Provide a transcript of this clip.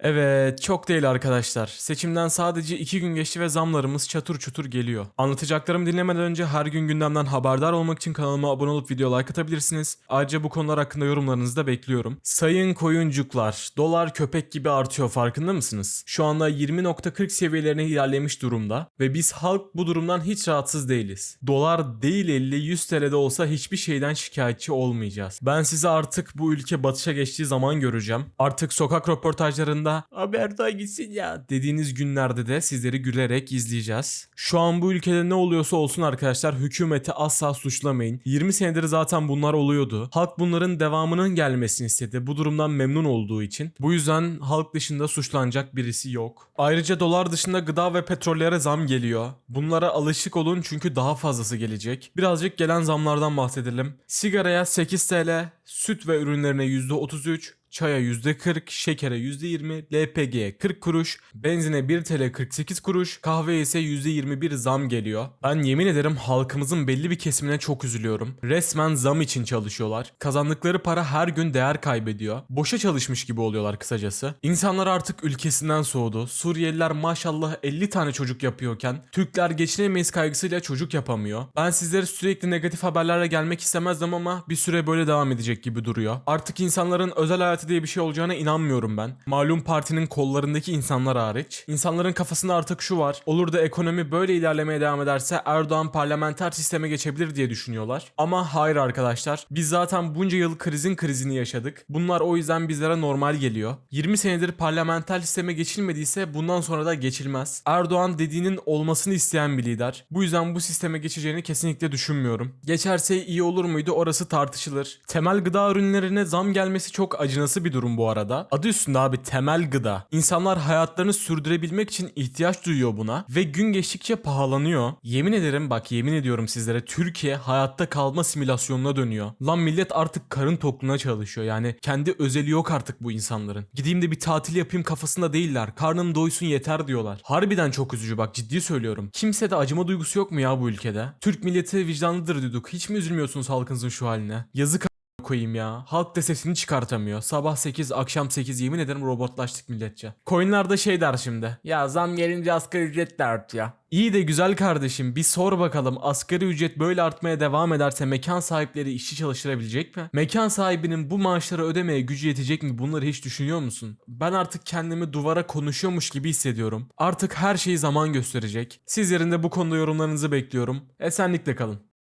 Evet, çok değil arkadaşlar. Seçimden sadece 2 gün geçti ve zamlarımız çatır çutur geliyor. Anlatacaklarımı dinlemeden önce her gün gündemden haberdar olmak için kanalıma abone olup video like atabilirsiniz. Ayrıca bu konular hakkında yorumlarınızı da bekliyorum. Sayın koyuncuklar, dolar köpek gibi artıyor farkında mısınız? Şu anda 20.40 seviyelerine ilerlemiş durumda ve biz halk bu durumdan hiç rahatsız değiliz. Dolar değil 50-100 TL'de olsa hiçbir şeyden şikayetçi olmayacağız. Ben size artık bu ülke batışa geçtiği zaman göreceğim. Artık sokak röportajlarında haberda gitsin ya dediğiniz günlerde de sizleri gülerek izleyeceğiz. Şu an bu ülkede ne oluyorsa olsun arkadaşlar hükümeti asla suçlamayın. 20 senedir zaten bunlar oluyordu. Halk bunların devamının gelmesini istedi. Bu durumdan memnun olduğu için. Bu yüzden halk dışında suçlanacak birisi yok. Ayrıca dolar dışında gıda ve petrollere zam geliyor. Bunlara alışık olun çünkü daha fazlası gelecek. Birazcık gelen zamlardan bahsedelim. Sigaraya 8 TL, süt ve ürünlerine %33, çaya %40, şekere %20, LPG'ye 40 kuruş, benzine 1 TL 48 kuruş, kahveye ise %21 zam geliyor. Ben yemin ederim halkımızın belli bir kesimine çok üzülüyorum. Resmen zam için çalışıyorlar. Kazandıkları para her gün değer kaybediyor. Boşa çalışmış gibi oluyorlar kısacası. İnsanlar artık ülkesinden soğudu. Suriyeliler maşallah 50 tane çocuk yapıyorken Türkler geçinemeyiz kaygısıyla çocuk yapamıyor. Ben sizlere sürekli negatif haberlerle gelmek istemezdim ama bir süre böyle devam edecek gibi duruyor. Artık insanların özel hayatı diye bir şey olacağına inanmıyorum ben. Malum partinin kollarındaki insanlar hariç. İnsanların kafasında artık şu var. Olur da ekonomi böyle ilerlemeye devam ederse Erdoğan parlamenter sisteme geçebilir diye düşünüyorlar. Ama hayır arkadaşlar. Biz zaten bunca yıl krizin krizini yaşadık. Bunlar o yüzden bizlere normal geliyor. 20 senedir parlamenter sisteme geçilmediyse bundan sonra da geçilmez. Erdoğan dediğinin olmasını isteyen bir lider. Bu yüzden bu sisteme geçeceğini kesinlikle düşünmüyorum. Geçerse iyi olur muydu orası tartışılır. Temel gıda ürünlerine zam gelmesi çok acınası bir durum bu arada. Adı üstünde abi temel gıda. İnsanlar hayatlarını sürdürebilmek için ihtiyaç duyuyor buna ve gün geçtikçe pahalanıyor. Yemin ederim bak yemin ediyorum sizlere Türkiye hayatta kalma simülasyonuna dönüyor. Lan millet artık karın tokluğuna çalışıyor. Yani kendi özeli yok artık bu insanların. Gideyim de bir tatil yapayım kafasında değiller. Karnım doysun yeter diyorlar. Harbiden çok üzücü bak ciddi söylüyorum. Kimse de acıma duygusu yok mu ya bu ülkede? Türk milleti vicdanlıdır diyorduk. Hiç mi üzülmüyorsunuz halkınızın şu haline? Yazık koyayım ya. Halk da sesini çıkartamıyor. Sabah 8, akşam 8 yemin ederim robotlaştık milletçe. Coinlarda şey der şimdi. Ya zam gelince asgari ücret de artıyor. İyi de güzel kardeşim bir sor bakalım asgari ücret böyle artmaya devam ederse mekan sahipleri işçi çalıştırabilecek mi? Mekan sahibinin bu maaşları ödemeye gücü yetecek mi bunları hiç düşünüyor musun? Ben artık kendimi duvara konuşuyormuş gibi hissediyorum. Artık her şeyi zaman gösterecek. Sizlerin de bu konuda yorumlarınızı bekliyorum. Esenlikle kalın.